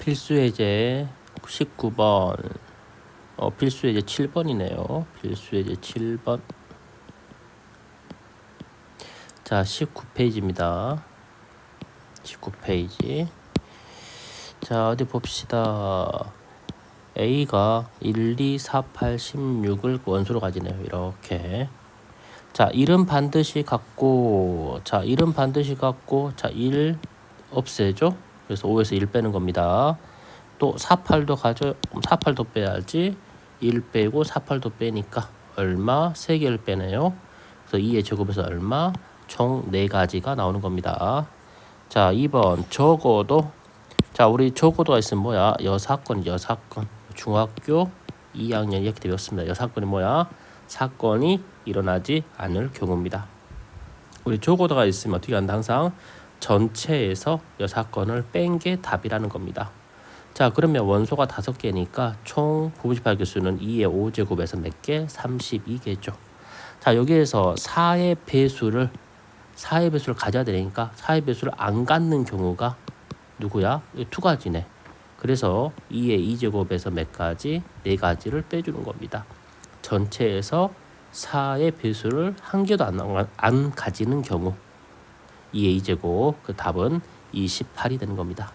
필수 예제 19번. 어, 필수 예제 7번이네요. 필수 예제 7번. 자, 19페이지입니다. 19페이지. 자, 어디 봅시다. A가 1, 2, 4, 8, 16을 원소로 가지네요. 이렇게. 자, 1은 반드시 갖고, 자, 1은 반드시 갖고, 자, 1 없애죠? 그래서 5에서 1 빼는 겁니다. 또 4, 8도 가져, 4, 8도 빼야지. 1 빼고 4, 8도 빼니까 얼마? 3개를 빼네요. 그래서 2의 제곱에서 얼마? 총 4가지가 나오는 겁니다. 자, 2번. 적어도, 자, 우리 적어도가 있으면 뭐야? 여사건, 여사건. 중학교 2학년 이렇게 배웠습니다. 여사건이 뭐야? 사건이 일어나지 않을 경우입니다. 우리 적어도가 있으면 어떻게 한다? 항상 전체에서 여사건을 뺀 게 답이라는 겁니다. 자, 그러면 원소가 다섯 개니까 총 98개수는 2의 5제곱에서 몇 개? 32개죠. 자, 여기에서 4의 배수를 4의 배수를 가져야 되니까 4의 배수를 안 갖는 경우가 누구야? 이두 가지네. 그래서 2의 2제곱에서 몇 가지? 네 가지를 빼주는 겁니다. 전체에서 4의 배수를 한 개도 안, 안 가지는 경우 2의 2제곱 그 답은 28이 되는 겁니다.